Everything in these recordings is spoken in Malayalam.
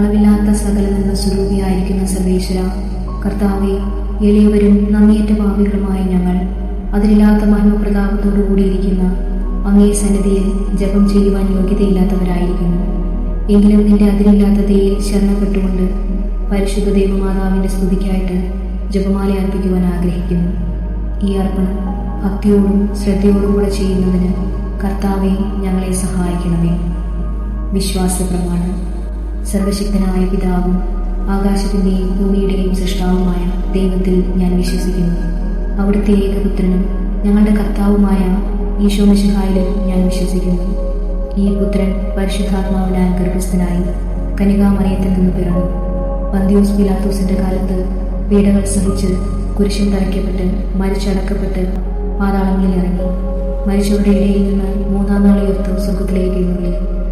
അളവില്ലാത്ത സകല നന്മ സ്വരൂപിയായിരിക്കുന്ന സർവേശ്വര കർത്താവെ എളിയവരും നന്ദിയേറ്റ ഭാവികളുമായ ഞങ്ങൾ അതിലില്ലാത്ത മഹിമപ്രതാപത്തോടു കൂടിയിരിക്കുന്ന അങ്ങേ സന്നിധിയിൽ ജപം ചെയ്യുവാൻ യോഗ്യതയില്ലാത്തവരായിരിക്കുന്നു. എങ്കിലും നിന്റെ അതിരില്ലാത്ത ദയിൽ ശരണപ്പെട്ടുകൊണ്ട് പരിശുദ്ധ ദേവമാതാവിന്റെ സ്തുതിക്കായിട്ട് ജപമാല അർപ്പിക്കുവാൻ ആഗ്രഹിക്കുന്നു. ഈ അർപ്പണം ഭക്തിയോടും ശ്രദ്ധയോടും കൂടെ ചെയ്യുന്നതിന് കർത്താവെ ഞങ്ങളെ സഹായിക്കണമേ. വിശ്വാസ പ്രമാണം സർവശക്തനായ പിതാവും ആകാശത്തിന്റെയും ഭൂമിയുടെയും സൃഷ്ടാവുമായ ദൈവത്തിൽ ഞാൻ വിശ്വസിക്കുന്നു. അവിടുത്തെ ഏകപുത്രനും ഞങ്ങളുടെ കർത്താവുമായ ഈശോമിശിഹായിലും ഞാൻ വിശ്വസിക്കുന്നു. ഈ പുത്രൻ പരിശുദ്ധാത്മാവിനാൽ ഗർഭസ്ഥനായി കനികാമറിയത്തിൽ നിന്ന് പിറന്നു. പന്തിയോസ് പിലാത്തോസിന്റെ കാലത്ത് പീഡകൾ സഹിച്ച് കുരിശിൽ തറയ്ക്കപ്പെട്ട് മരിച്ചടക്കപ്പെട്ട് പാതാളങ്ങളിൽ ഇറങ്ങി. മരിച്ചവരുടെ ഇടയിൽ നിന്ന് മൂന്നാം നാൾ ഉയർത്തു സുഖത്തിലേക്ക്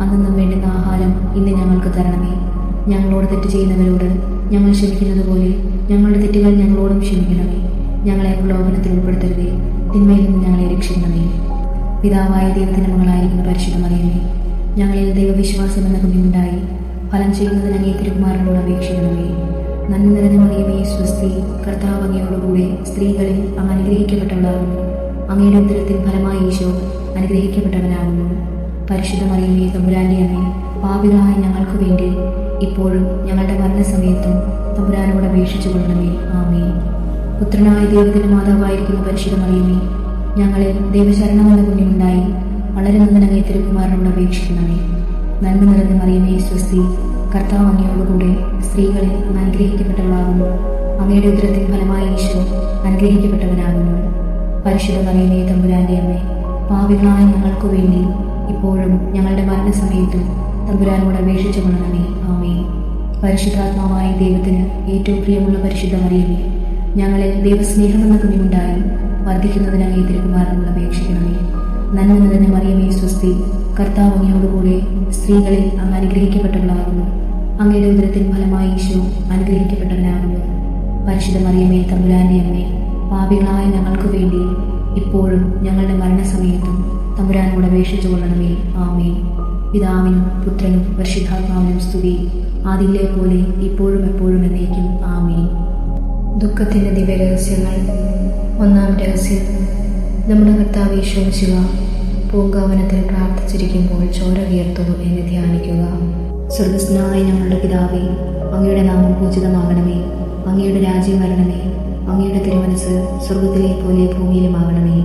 അന്നു വേണ്ടുന്ന ആഹാരം ഇന്ന് ഞങ്ങൾക്ക് തരണമേ. ഞങ്ങളോട് തെറ്റ് ചെയ്യുന്നവരോട് ഞങ്ങൾ ക്ഷമിക്കുന്നത് പോലെ ഞങ്ങളുടെ തെറ്റുകൾ ഞങ്ങളോടും ക്ഷമിക്കണമേ. ഞങ്ങളെ പ്രലോഭനത്തിൽ ഉൾപ്പെടുത്തരുതേ. തിന്മയിൽ നിന്ന് ഞങ്ങളെ രക്ഷിക്കണമേ. പിതാവായ ദൈവത്തിന് മകളായിരിക്കുന്ന പരിശുദ്ധമറിയണമേ ഞങ്ങളിൽ ദൈവവിശ്വാസം എന്ന കുഞ്ഞുണ്ടായി. ഫലം ചെയ്യുന്നതിന് അങ്ങേ തിരുകുമാരനോട് അപേക്ഷിക്കണമേ. നന്മ നിറഞ്ഞ മറിയമേ സ്വസ്തി കർത്താവ് അങ്ങയോടുകൂടെ സ്ത്രീകളിൽ അങ്ങ് അനുഗ്രഹിക്കപ്പെട്ടവളാകുന്നു. അങ്ങയുടെ ഉത്തരത്തിൽ ഫലമായി ഈശോ അനുഗ്രഹിക്കപ്പെട്ടവനാകുന്നു. പരിശുദ്ധ മറിയമേ തമ്പുരാന്റെ അമ്മേ പാപികളായ ഞങ്ങൾക്ക് വേണ്ടി ഇപ്പോഴും ഞങ്ങളുടെ മരണസമയത്തും തമ്പുരാനോട് അപേക്ഷിച്ചു കൊള്ളണമേ. ആമേ പുത്രനായ ദൈവത്തിന്റെ മാതാവായിരിക്കുന്ന പരിശുദ്ധ മറിയമേ ഞങ്ങളെ ദൈവശരണമെന്ന കുഞ്ഞുണ്ടായി വളരെ നന്ദനങ്ങേ തിരുക്കുമാരനോട് അപേക്ഷിക്കണമേ. നന്മ നിറഞ്ഞ മറിയമേ സ്വസ്തി കർത്താവ് അങ്ങയോടുകൂടെ സ്ത്രീകളിൽ അങ്ങ് അനുഗ്രഹിക്കപ്പെട്ടവളാകുന്നു. അങ്ങയുടെ ഉദരത്തിൻ ഫലമായി ഈശോ അനുഗ്രഹിക്കപ്പെട്ടവനാകുന്നു. പരിശുദ്ധ മറിയമേ തമ്പുരാന്റെ അമ്മേ പാവികളായ ഞങ്ങൾക്ക് വേണ്ടി ഇപ്പോഴും ഞങ്ങളുടെ മരണസമയത്തും തമ്പുരാനോട് അപേക്ഷിച്ചു കൊള്ളണമേ. ആമേ പരിശുദ്ധാത്മാവായ ദൈവത്തിന് ഏറ്റവും പ്രിയമുള്ള പരിശുദ്ധ മറിയമേ ഞങ്ങളിൽ ദൈവസ്നേഹമെന്ന കുഞ്ഞുണ്ടായി വർദ്ധിക്കുന്നതിനായി തിരുക്കുമാരനോട് അപേക്ഷിക്കണമേ. നന്മ നിറഞ്ഞ മറിയമേ സ്വസ്തി കർത്താവ് സ്ത്രീകളിൽ അങ്ങ് അനുഗ്രഹിക്കപ്പെട്ടവളാകുന്നു. അങ്ങയുടെ ഉദരത്തിൻ ഫലമായി ഈശോ അനുഗ്രഹിക്കപ്പെട്ടവനാകുന്നു. പരിശുദ്ധ മറിയമേ തമ്പുരാന്റെ അമ്മേ പാപികളായ ഞങ്ങൾക്ക് വേണ്ടി ഇപ്പോഴും ഞങ്ങളുടെ മരണസമയത്തും തമ്പുരാനോട് അപേക്ഷിച്ചു കൊള്ളണമേ. ആമേ പിതാവിനും പുത്രനും പരിശുദ്ധാത്മാവിനും സ്തുതി. ആദിയിലെ പോലെ ഇപ്പോഴും എപ്പോഴും എന്നേക്കും. ആമേ ദുഃഖത്തിന്റെ ദിവ്യരഹസ്യങ്ങൾ. ഒന്നാം രഹസ്യം. നമ്മുടെ കർത്താവ് ഈശോ ശിവ പൂങ്കാവനത്തിൽ പ്രാർത്ഥിച്ചിരിക്കുമ്പോൾ ചോര വിയർത്തു എന്ന് ധ്യാനിക്കുക. സ്വർഗസ്നായ ഞങ്ങളുടെ പിതാവേ അങ്ങയുടെ നാമം പൂജിതമാകണമേ. അങ്ങയുടെ രാജ്യം വരണമേ. അങ്ങയുടെ തിരുമനസ് സ്വർഗത്തിലെ പോലെ ഭൂമിയിലുമാകണമേ.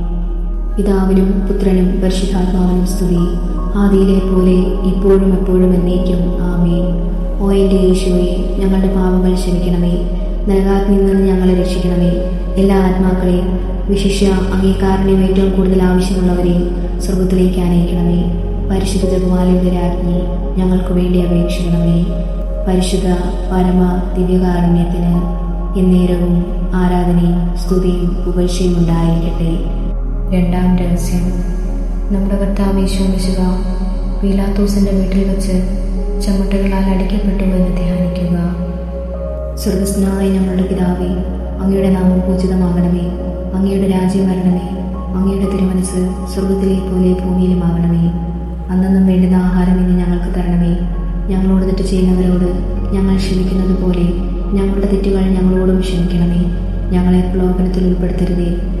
പിതാവിനും പുത്രനും പരിശുദ്ധാത്മാവിനും സ്തുതി. ആദിയിലെ പോലെ ഇപ്പോഴും എപ്പോഴും എന്നേക്കും. ആമേ ഓ എന്റെ യേശുവെ ഞങ്ങളുടെ പാപങ്ങൾ ക്ഷമിക്കണമേ. നരകാഗ്നിയിൽ നിന്ന് ഞങ്ങളെ രക്ഷിക്കണമേ. എല്ലാ ആത്മാക്കളെയും വിശിഷ്യ അംഗീകാരനെയും ഏറ്റവും കൂടുതൽ ആവശ്യമുള്ളവരെയും സ്വർഗത്തിലേക്ക് അനയിക്കണമേ പരിശുദ്ധ ജപമാലയുടെ രാജ്ഞി ഞങ്ങൾക്ക് വേണ്ടി അപേക്ഷിക്കണമേ. പരിശുദ്ധ പരമ ദിവ്യകാരുണ്യത്തിന് എന്നേരവും ആരാധനയും സ്തുതിയും പുകഴ്ചയും ഉണ്ടായിരിക്കട്ടെ. രണ്ടാം രഹസ്യം. നമ്മുടെ കർത്താവ് മിശുക പീലാത്തോസിന്റെ വീട്ടിൽ വെച്ച് ചമ്മട്ടുകളാൽ അടിക്കപ്പെട്ടു എന്ന് ധ്യാനിക്കുക. സ്വർഗസ്നായ ഞങ്ങളുടെ പിതാവേ അങ്ങയുടെ നാമം പൂജിതമാകണമേ. അങ്ങയുടെ രാജ്യം വരണമേ. അങ്ങയുടെ തിരുമനസ് സ്വർഗത്തിലെ പോലെ ഭൂമിയിലുമാകണമേ അന്നും വേണ്ടുന്ന ആഹാരം ഇനി ഞങ്ങൾക്ക് തരണമേ. ഞങ്ങളോട് തെറ്റ് ചെയ്യുന്നവരോട് ഞങ്ങൾ ക്ഷമിക്കുന്നത് പോലെ ഞങ്ങളുടെ തെറ്റുകൾ ഞങ്ങളോടും ക്ഷമിക്കണമേ. ഞങ്ങളെ പ്രലോഭനത്തിൽ ഉൾപ്പെടുത്തരുതേ.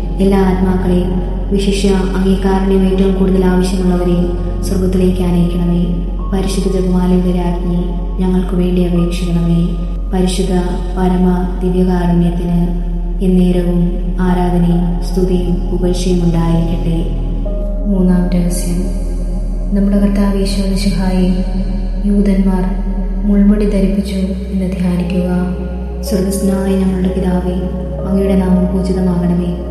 എല്ലാ ആത്മാക്കളെയും വിശിഷ്യ അംഗീകാരനെയും ഏറ്റവും കൂടുതൽ ആവശ്യമുള്ളവരെയും സ്വർഗത്തിലേക്ക് അനയിക്കണമേ പരിശുദ്ധ ജഗമാലയുടെ രാജ്ഞി ഞങ്ങൾക്ക് വേണ്ടി അപേക്ഷിക്കണമേ പരിശുദ്ധ പരമ ദിവ്യകാരുണ്യത്തിന് എന്നേരവും ആരാധനയും സ്തുതിയും ഉപേക്ഷയും ഉണ്ടായിരിക്കട്ടെ. മൂന്നാം രഹസ്യം. നമ്മുടെ കർത്താവ് ഈശോനിശുഹായി യൂതന്മാർ മുൾമുടി ധരിപ്പിച്ചു എന്ന് ധ്യാനിക്കുക. സ്വർഗസ്നായ ഞങ്ങളുടെ പിതാവേ അങ്ങയുടെ നാമം പൂജിതമാകണമേ.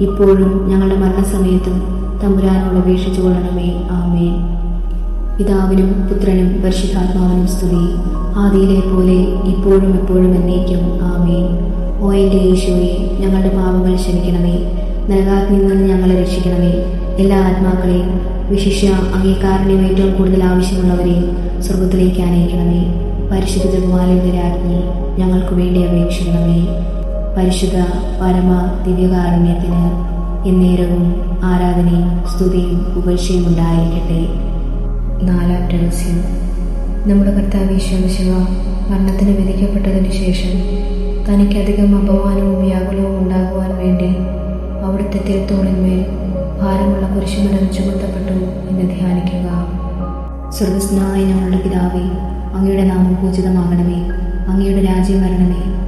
ഇപ്പോഴും ഞങ്ങളുടെ മരണസമയത്തും തമ്പുരാനോട് അപേക്ഷിച്ചു കൊള്ളണമേ. ആമേ പിതാവിനും പുത്രനും പരിശുദ്ധാത്മാവിനും സ്തുതി. ആദിയിലെ പോലെ ഇപ്പോഴും എപ്പോഴും എന്നേക്കും. ആമേ ഓ എന്റെ യേശുവെ ഞങ്ങളുടെ പാപങ്ങൾ ക്ഷമിക്കണമേ. നരകാഗ്നിയിൽ നിന്ന് ഞങ്ങളെ രക്ഷിക്കണമേ. എല്ലാ ആത്മാക്കളെയും വിശിഷ്യ അംഗീകാരനെയും ഏറ്റവും കൂടുതൽ ആവശ്യമുള്ളവരെയും സ്വർഗത്തിലേക്ക് അനയിക്കണമേ പരിശുദ്ധ ജപമാലയുടെ രാജ്ഞി ഞങ്ങൾക്ക് വേണ്ടി അപേക്ഷിക്കണമേ. പരിശുദ്ധ പരമ ദിവ്യകാരുണ്യത്തിന് എന്നേരവും ആരാധനയും സ്തുതിയും ഉപേക്ഷയും ഉണ്ടായിരിക്കട്ടെ. നാലാം രഹസ്യം. നമ്മുടെ കർത്താവ് ഈശ്വമിശിവ മരണത്തിന് വിധിക്കപ്പെട്ടതിന് ശേഷം തനിക്കധികം അപമാനവും വ്യാകുലവും ഉണ്ടാകുവാൻ വേണ്ടി അവിടുത്തെ തിരുത്തോളിന്മേൽ ഭാരമുള്ള കുരിശുമരം ചുമത്തപ്പെട്ടു എന്ന് ധ്യാനിക്കുക. സ്വർഗസ്നായ ഞങ്ങളുടെ പിതാവേ അങ്ങയുടെ നാമം പൂജിതമാകണമേ. അങ്ങയുടെ രാജ്യം വരണമേ.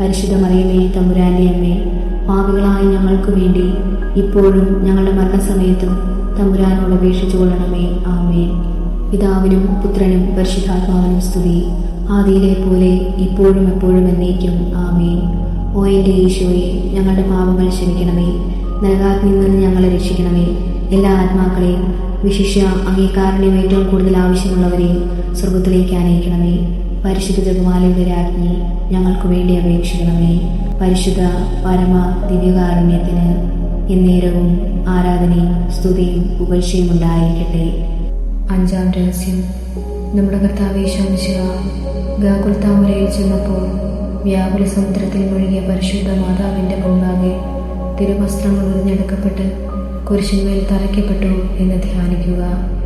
പരിശുദ്ധ മറിയമേ തമ്പുരാന്റെ അമ്മേ പാപികളായ ഞങ്ങൾക്ക് വേണ്ടി ഇപ്പോഴും ഞങ്ങളുടെ മരണസമയത്തും തമ്പുരാനോട് അപേക്ഷിച്ചു കൊള്ളണമേ ആമേ പിതാവിനും പുത്രനും പരിശുദ്ധാത്മാവിനും സ്തുതി. ആദിയിലെ പോലെ ഇപ്പോഴും എപ്പോഴും എന്നേക്കും ആമേ ഓ എന്റെ ഈശോയെ ഞങ്ങളുടെ പാപങ്ങൾ ക്ഷമിക്കണമേ. നരകാഗ്നിയിൽ നിന്ന് ഞങ്ങളെ രക്ഷിക്കണമേ. എല്ലാ ആത്മാക്കളെയും വിശിഷ്യ അംഗീകാരനെയും ഏറ്റവും കൂടുതൽ ആവശ്യമുള്ളവരെയും സ്വർഗത്തിലേക്ക് അനയിക്കണമേ പരിശുദ്ധ ജപമാലയുടെ രാജ്ഞി ഞങ്ങൾക്ക് വേണ്ടി അപേക്ഷിക്കണമേ. പരിശുദ്ധ പരമ ദിവ്യകാരുണ്യത്തിന് എന്നേരവും ആരാധനയും സ്തുതിയും പുകഴ്ചയും ഉണ്ടായിരിക്കട്ടെ. അഞ്ചാം രഹസ്യം. നമ്മുടെ കർത്താവേശോമിശിവ ഗാകുൽത്താമരയിൽ ചെന്നപ്പോൾ വ്യാകുല സമുദ്രത്തിൽ മുഴുകിയ പരിശുദ്ധ മാതാവിന്റെ മുമ്പാകെ തിരുവസ്ത്രങ്ങൾ ഉറിഞ്ഞെടുക്കപ്പെട്ട് കുരിശിന്മേൽ തറയ്ക്കപ്പെട്ടു എന്ന് ധ്യാനിക്കുക.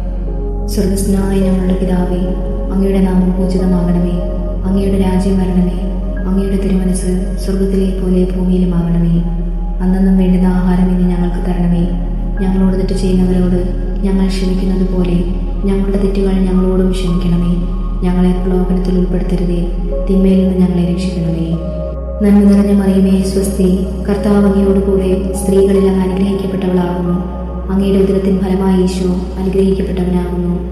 സ്വർഗസ്നായ ഞങ്ങളുടെ പിതാവേ അങ്ങയുടെ നാമം പൂജിതമാകണമേ. അങ്ങയുടെ രാജ്യം വരണമേ. അങ്ങയുടെ തിരുമനസ് സ്വർഗത്തിലെ പോലെ ഭൂമിയിലുമാകണമേ അന്നന്നും വേണ്ടുന്ന ആഹാരം ഇനി ഞങ്ങൾക്ക് തരണമേ. ഞങ്ങളോട് തെറ്റ് ചെയ്യുന്നവരോട് ഞങ്ങൾ ക്ഷമിക്കുന്നത് പോലെ ഞങ്ങളുടെ തെറ്റുകൾ ഞങ്ങളോടും ക്ഷമിക്കണമേ. ഞങ്ങളെ പ്രലോഭനത്തിൽ ഉൾപ്പെടുത്തരുതേ. തിന്മയിൽ നിന്ന് ഞങ്ങളെ രക്ഷിക്കണമേ. നന്മ നിറഞ്ഞ മറിയമേ സ്വസ്തി കർത്താവ് അങ്ങയോടുകൂടെ സ്ത്രീകളിൽ അങ്ങ് അനുഗ്രഹിക്കപ്പെട്ടവളാകുന്നു. അങ്ങയുടെ ഉദരത്തിൻ ഫലമായി ഈശോ അനുഗ്രഹിക്കപ്പെട്ടവനാകുന്നു.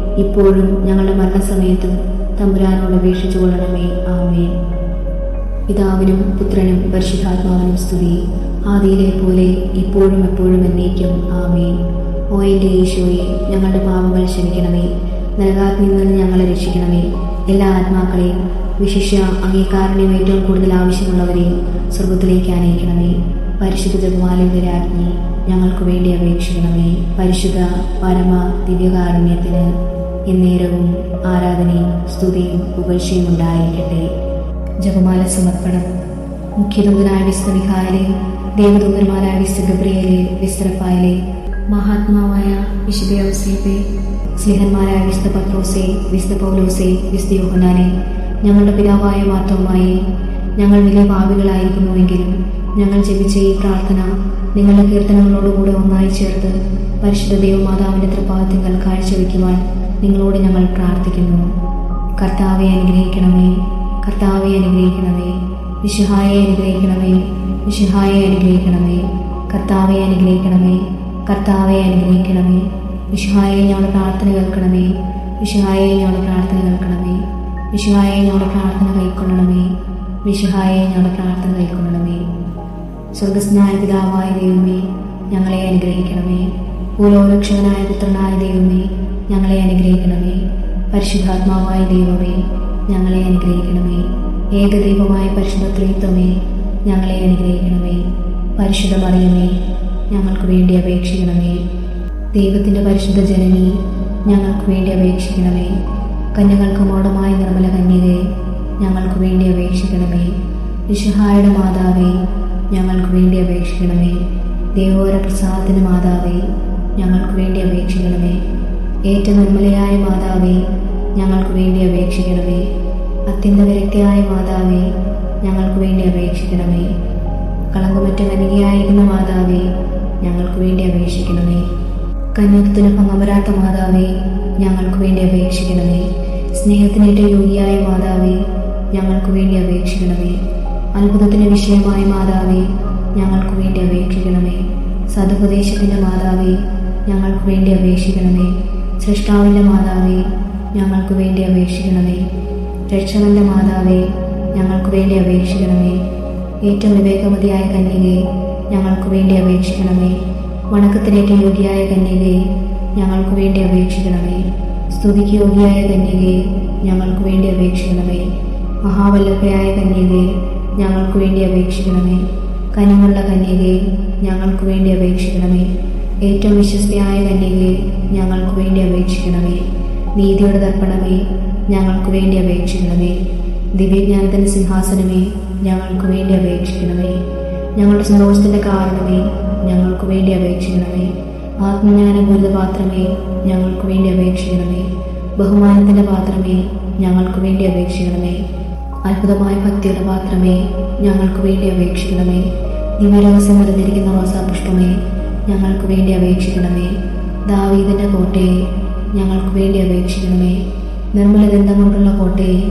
ഇപ്പോഴും ഞങ്ങളുടെ മരണസമയത്തും തമ്പുരാനോട് അപേക്ഷിച്ചു കൊള്ളണമേ ആമേ പിതാവിനും പുത്രനും പരിശുദ്ധാത്മാവിനും സ്തുതി. ആദിയിലെ പോലെ ഇപ്പോഴും എപ്പോഴും എന്നേക്കും ആമേ ഓ എന്റെ ഈശോയെ ഞങ്ങളുടെ പാപങ്ങൾ ക്ഷമിക്കണമേ. നരകാഗ്നിയിൽ നിന്ന് ഞങ്ങളെ രക്ഷിക്കണമേ. എല്ലാ ആത്മാക്കളെയും വിശിഷ്യ അംഗീകാരനെയും ഏറ്റവും കൂടുതൽ ആവശ്യമുള്ളവരെയും സ്വർഗത്തിലേക്ക് അനയിക്കണമേ പരിശുദ്ധ ജപമാലയുടെ രാജ്ഞി ഞങ്ങൾക്ക് വേണ്ടി അപേക്ഷിക്കണമേ. പരിശുദ്ധ പരമ ദിവ്യകാരുണ്യത്തിന് എന്നേരവും ആരാധനയും സ്തുതിയും പുകഴ്ചയും ഉണ്ടായിരിക്കട്ടെ. ജപമാല സമർപ്പണം. മുഖ്യദൂതനായ വിശുദ്ധ മിഖായലെ ദേവദൂതന്മാരായ വിശുദ്ധ ഗബ്രിയലെ മഹാത്മാവായ വിശുദ്ധ ഔസേപ്പെ വിശ്വ പത്രോസെ വിശുദ്ധ പൗലോസെ വിശുദ്ധ യോഹനാനെ ഞങ്ങളുടെ പിതാവായ മാത്രവുമായി ഞങ്ങൾ വലിയ ഭാവികളായിരിക്കുന്നുവെങ്കിലും ഞങ്ങൾ ജപിച്ച ഈ പ്രാർത്ഥന നിങ്ങളുടെ കീർത്തനങ്ങളോടുകൂടെ ഒന്നായി ചേർത്ത് പരിശുദ്ധ ദേവമാതാവിന്റെ തൃപ്പാദത്തിങ്കൽ കാഴ്ചവെക്കുവാൻ നിങ്ങളോട് ഞങ്ങൾ പ്രാർത്ഥിക്കുന്നു. കർത്താവെ അനുഗ്രഹിക്കണമേ. കർത്താവെ അനുഗ്രഹിക്കണമേ. വിശുഹായെ അനുഗ്രഹിക്കണമേ. വിശുഹായെ അനുഗ്രഹിക്കണമേ. കർത്താവെ അനുഗ്രഹിക്കണമേ. കർത്താവെ അനുഗ്രഹിക്കണമേ. വിശുഹായെ ഞങ്ങളുടെ പ്രാർത്ഥന കേൾക്കണമേ. വിശുഹായെ ഞങ്ങളുടെ പ്രാർത്ഥന കേൾക്കണമേ. വിശുഹായെ ഞങ്ങളുടെ പ്രാർത്ഥന കൈക്കൊള്ളണമേ. വിശുഹായെ ഞങ്ങളുടെ പ്രാർത്ഥന കൈക്കൊള്ളണമേ. സ്വർഗസ്നായ പിതാവായ ദൈവമേ ഞങ്ങളെ അനുഗ്രഹിക്കണമേ. ഭൂലോരക്ഷകനായ പുത്രനായ ദൈവമേ ഞങ്ങളെ അനുഗ്രഹിക്കണമേ. പരിശുദ്ധാത്മാവായ ദൈവമേ ഞങ്ങളെ അനുഗ്രഹിക്കണമേ. ഏകദൈവമായ പരിശുദ്ധ ത്രിത്വമേ ഞങ്ങളെ അനുഗ്രഹിക്കണമേ. പരിശുദ്ധ മറിയമേ ഞങ്ങൾക്ക് വേണ്ടി അപേക്ഷിക്കണമേ. ദൈവത്തിന്റെ പരിശുദ്ധ ജനനി ഞങ്ങൾക്ക് വേണ്ടി അപേക്ഷിക്കണമേ. കന്യകൾക്ക് മോടമായ നിർമ്മല കന്യകയെ ഞങ്ങൾക്ക് വേണ്ടി അപേക്ഷിക്കണമേ. വിശുഹായുടെ മാതാവേ ഞങ്ങൾക്ക് വേണ്ടി അപേക്ഷിക്കണമേ. ദേവോര പ്രസാദത്തിന് മാതാവേ ഞങ്ങൾക്ക് വേണ്ടി അപേക്ഷിക്കണമേ. ഏറ്റ നന്മലയായ മാതാവേ ഞങ്ങൾക്ക് വേണ്ടി അപേക്ഷിക്കണമേ. അത്യന്ത വിരക്തിയായ മാതാവേ ഞങ്ങൾക്ക് വേണ്ടി അപേക്ഷിക്കണമേ. കളങ്കുമറ്റ കനികയായിരുന്ന മാതാവേ ഞങ്ങൾക്ക് വേണ്ടി അപേക്ഷിക്കണമേ. കന്യകത്തിന് പങ്കമരാത്ത മാതാവേ ഞങ്ങൾക്ക് വേണ്ടി അപേക്ഷിക്കണമേ. സ്നേഹത്തിനേറ്റ യോഗിയായ മാതാവേ ഞങ്ങൾക്ക് വേണ്ടി അപേക്ഷിക്കണമേ. അത്ഭുതത്തിന് വിഷയമായ മാതാവേ ഞങ്ങൾക്ക് വേണ്ടി അപേക്ഷിക്കണമേ. സതുപദേശത്തിന്റെ മാതാവേ ഞങ്ങൾക്ക് വേണ്ടി അപേക്ഷിക്കണമേ. സൃഷ്ടാവിന്റെ മാതാവേ ഞങ്ങൾക്ക് വേണ്ടി അപേക്ഷിക്കണമേ. രക്ഷകന്റെ മാതാവേ ഞങ്ങൾക്ക് വേണ്ടി അപേക്ഷിക്കണമേ. ഏറ്റവും വിവേകമതിയായ കന്യകയെ ഞങ്ങൾക്ക് വേണ്ടി അപേക്ഷിക്കണമേ. വണക്കത്തിനേറ്റ യോഗ്യയായ കന്യകയെ ഞങ്ങൾക്ക് വേണ്ടി അപേക്ഷിക്കണമേ. സ്തുതിക്ക് യോഗ്യയായ കന്യകയെ ഞങ്ങൾക്ക് വേണ്ടി അപേക്ഷിക്കണമേ. മഹാവല്ലഭയായ കന്യകയെ ഞങ്ങൾക്ക് വേണ്ടി അപേക്ഷിക്കണമേ. കനിമുള്ള കന്യകയെ ഞങ്ങൾക്ക് വേണ്ടി അപേക്ഷിക്കണമേ. ഏറ്റവും വിശ്വസ്തയായ കന്യകയെ ഞങ്ങൾക്ക് വേണ്ടി അപേക്ഷിക്കണമേ. നീതിയുടെ തർപ്പണമേ ഞങ്ങൾക്ക് വേണ്ടി അപേക്ഷിക്കണമേ. ദിവ്യജ്ഞാനത്തിന്റെ സിംഹാസനമേ ഞങ്ങൾക്ക് വേണ്ടി അപേക്ഷിക്കണമേ. ഞങ്ങളുടെ സന്തോഷത്തിന്റെ കാരണമേ ഞങ്ങൾക്ക് വേണ്ടി അപേക്ഷിക്കണമേ. ആത്മജ്ഞാനപൂരിത പാത്രമേ ഞങ്ങൾക്ക് വേണ്ടി അപേക്ഷിക്കണമേ. ബഹുമാനത്തിന്റെ പാത്രമേ ഞങ്ങൾക്ക് വേണ്ടി അപേക്ഷിക്കണമേ. അത്ഭുതമായ ഭക്തിയുടെ പാത്രമേ ഞങ്ങൾക്ക് വേണ്ടി അപേക്ഷിക്കണമേ. ദിവ്യരഹസ്യം നിറഞ്ഞിരിക്കുന്ന റോസാപുഷ്പമേ ഞങ്ങൾക്ക് വേണ്ടി അപേക്ഷിക്കണമേ. ദാവീദിന്റെ കോട്ടയെ ഞങ്ങൾക്ക് വേണ്ടി അപേക്ഷിക്കണമേ. നിർമ്മല ഗന്ധം കൊണ്ടുള്ള കോട്ടയെ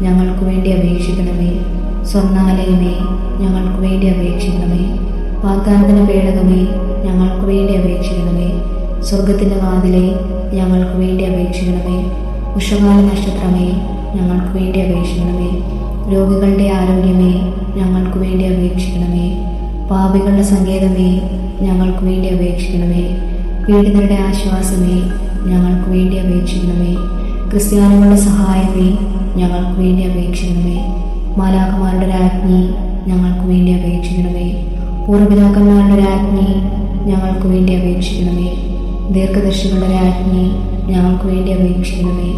ഞങ്ങൾക്ക് വേണ്ടി അപേക്ഷിക്കണമേ. സ്വർണാലയമേ ഞങ്ങൾക്ക് വേണ്ടി അപേക്ഷിക്കണമേ. വാഗ്ദാനത്തിന് പേടകമേ ഞങ്ങൾക്ക് വേണ്ടി അപേക്ഷിക്കണമേ. സ്വർഗത്തിന്റെ വാതിലെ ഞങ്ങൾക്ക് വേണ്ടി അപേക്ഷിക്കണമേ. ഉഷകാല നക്ഷത്രമേ ഞങ്ങൾക്ക് വേണ്ടി അപേക്ഷിക്കണമേ. രോഗികളുടെ ആരോഗ്യമേ ഞങ്ങൾക്ക് വേണ്ടി അപേക്ഷിക്കണമേ. പാപികളുടെ സങ്കേതമേ ഞങ്ങൾക്ക് വേണ്ടി അപേക്ഷിക്കണമേ. പീഡിതരുടെ ആശ്വാസമേ ഞങ്ങൾക്ക് വേണ്ടി അപേക്ഷിക്കണമേ. ക്രിസ്ത്യാനികളുടെ സഹായമേ ഞങ്ങൾക്ക് വേണ്ടി അപേക്ഷിക്കണമേ. മാലാഖമാരുടെ രാജ്ഞി ഞങ്ങൾക്ക് വേണ്ടി അപേക്ഷിക്കണമേ. പൂർവപിതാക്കന്മാരുടെ രാജ്ഞി ഞങ്ങൾക്ക് വേണ്ടി അപേക്ഷിക്കണമേ. ദീർഘദർശികളുടെ രാജ്ഞി ഞങ്ങൾക്ക് വേണ്ടി അപേക്ഷിക്കണമേ.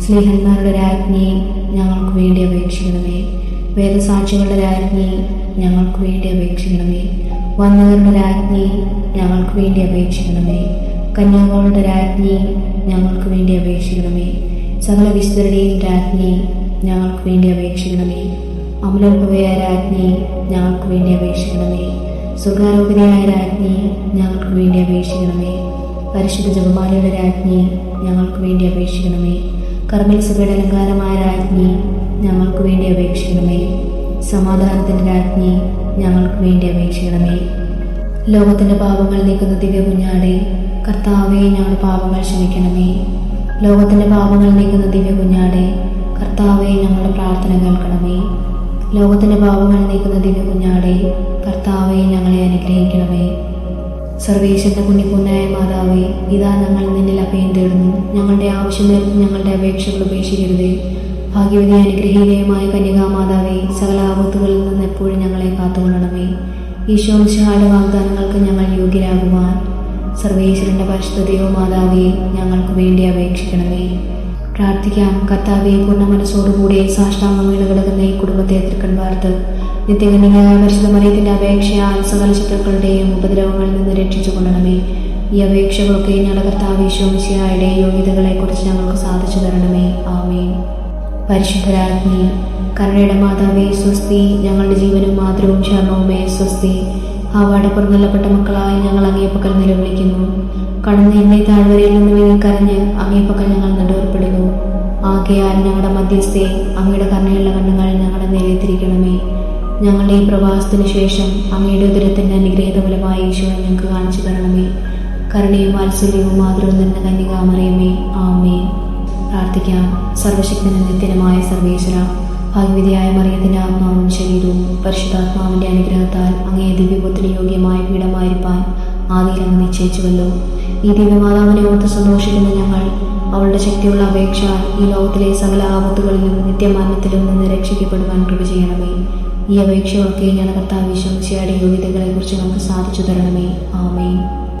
സ്നേഹന്മാരുടെ രാജ്ഞി ഞങ്ങൾക്ക് വേണ്ടി അപേക്ഷിക്കണമേ. വേദസാക്ഷികളുടെ രാജ്ഞി ഞങ്ങൾക്ക് വേണ്ടി അപേക്ഷിക്കണമേ. വന്നവരുടെ രാജ്ഞി ഞങ്ങൾക്ക് വേണ്ടി അപേക്ഷിക്കണമേ. കന്യാകളുടെ രാജ്ഞി ഞങ്ങൾക്ക് വേണ്ടി അപേക്ഷിക്കണമേ. സകല വിശുദ്ധരുടെയും രാജ്ഞി ഞങ്ങൾക്ക് വേണ്ടി അപേക്ഷിക്കണമേ. അമലോത്ഭവയായ രാജ്ഞി ഞങ്ങൾക്ക് വേണ്ടി അപേക്ഷിക്കണമേ. സുഖാരോഗ്യതയായ രാജ്ഞി ഞങ്ങൾക്ക് വേണ്ടി അപേക്ഷിക്കണമേ. പരിശുദ്ധ ജപമാലയുടെ രാജ്ഞി ഞങ്ങൾക്ക് വേണ്ടി അപേക്ഷിക്കണമേ. കർമ്മൽ അലങ്കാരമായ രാജ്ഞി ഞങ്ങൾക്ക് വേണ്ടി അപേക്ഷിക്കണമേ. സമാധാനത്തിന്റെ രാജ്ഞി ഞങ്ങൾക്ക് വേണ്ടി അപേക്ഷിക്കണമേ. ലോകത്തിന്റെ പാപങ്ങൾ നീക്കുന്ന ദിവ്യ കുഞ്ഞാടെ കർത്താവെ ഞങ്ങളുടെ പാപങ്ങൾ ക്ഷമിക്കണമേ. ലോകത്തിന്റെ പാപങ്ങൾ നീക്കുന്ന ദിവ്യ കുഞ്ഞാടെ കർത്താവെ ഞങ്ങളുടെ പ്രാർത്ഥന കേൾക്കണമേ. ലോകത്തിന്റെ പാപങ്ങൾ നീക്കുന്ന ദിവ്യ കുഞ്ഞാടെ കർത്താവെ ഞങ്ങളെ അനുഗ്രഹിക്കണമേ. സർവേശ്വരന്റെ കുഞ്ഞിപ്പൊന്നായ മാതാവേ ഇതാ ഞങ്ങൾ നിന്നിൽ അഭയം തേടുന്നു. ഞങ്ങളുടെ ആവശ്യം ഞങ്ങളുടെ അപേക്ഷകൾ ഉപേക്ഷിക്കരുതേ. ഭാഗ്യവതി അനുഗ്രഹീതയുമായ കന്യകാമാതാവേ സകല ആപത്തുകളിൽ നിന്ന് എപ്പോഴും ഞങ്ങളെ കാത്തുകൊള്ളണമേ. ഈശോ മിശിഹായുടെ വാഗ്ദാനങ്ങൾക്ക് ഞങ്ങൾ യോഗ്യരാകുവാൻ സർവേശ്വരന്റെ പരിശുദ്ധയോ മാതാവേ ഞങ്ങൾക്ക് വേണ്ടി അപേക്ഷിക്കണമേ. പ്രാർത്ഥിക്കാം. കർത്താവെ പൂർണ മനസ്സോടുകൂടി സാഷ്ടാംഗം വീണ് കിടക്കുന്ന ഈ കുടുംബത്തെ തൃക്കൺ വാർത്ത് നിത്യകന്യകയായ പരിശുദ്ധ മറിയത്തിന്റെ അപേക്ഷയാൽ സകല ശത്രുക്കളുടെയും ഉപദ്രവങ്ങളിൽ നിന്ന് രക്ഷിച്ചു കൊള്ളണമേ ഈ അപേക്ഷകളൊക്കെ ഞങ്ങളുടെ കർത്താവ് ഈശോമിശിയായുടെ യോഗ്യതകളെക്കുറിച്ച് ഞങ്ങൾക്ക് സാധിച്ചു തരണമേ. പരിശുദ്ധരാജ്ഞി കരുണയുടെ മാതാവേ സ്വസ്തി ഞങ്ങളുടെ ജീവനും മാതൃവും ശരണവുമേ സ്വസ്തി. ആവാടെ പുറന്തള്ളപ്പെട്ട മക്കളായി ഞങ്ങൾ അങ്ങേപ്പക്കൽ നിലവിളിക്കുന്നു. കടന്ന് എന്നെ താഴ്വരയിൽ നിന്ന് വീങ്ങിക്കരഞ്ഞ് അങ്ങേപ്പക്കൽ ഞങ്ങൾ നടുവർപ്പെടുന്നു. ആകെയാൽ ഞങ്ങളുടെ മധ്യസ്ഥയെ അങ്ങയുടെ കരുണയുള്ള കണ്ണുകൾ ഞങ്ങളുടെ നേരെ ഞങ്ങളുടെ ഈ പ്രവാസത്തിനു ശേഷം അങ്ങയുടെ ഉദരത്തിന്റെ അനുഗ്രഹീത ഫലമായി ഈശോ ഞങ്ങൾക്ക് കാണിച്ചു തരണമേ. കരുണയും വാത്സല്യവും മാതൃവും നിന്ന കന്യകാമറിയമേ. ആമേ പ്രാർത്ഥിക്കാം. സർവശക്തി നിത്യനുമായ സർവേശ്വര ഭാഗ്യവിധിയായ മറിയത്തിന്റെ ആത്മാവും ശരീരവും പരിശുദ്ധാത്മാവിന്റെ അനുഗ്രഹത്താൽ അങ്ങേ ദിവ്യപുത്രി യോഗ്യമായ പീഠമായിരിക്കാൻ ആദ്യം അങ്ങ് നിശ്ചയിച്ചുവല്ലോ. ഈ ദിവ്യമാതാവിനെ ഓർത്ത് സന്തോഷിക്കുന്ന ഞങ്ങൾ അവളുടെ ശക്തിയുള്ള അപേക്ഷ ഈ ലോകത്തിലെ സകല ആപത്തുകളിലും നിത്യമാനത്തിലും നിന്ന് രക്ഷിക്കപ്പെടുവാൻ കൃപ ചെയ്യണമേ. ഈ അപേക്ഷയൊക്കെ ഞാൻ കർത്താവ് വിശ്വസിച്ചയുടെ യോഗ്യതകളെക്കുറിച്ച് നമുക്ക് സാധിച്ചു തരണമേ. ആമേ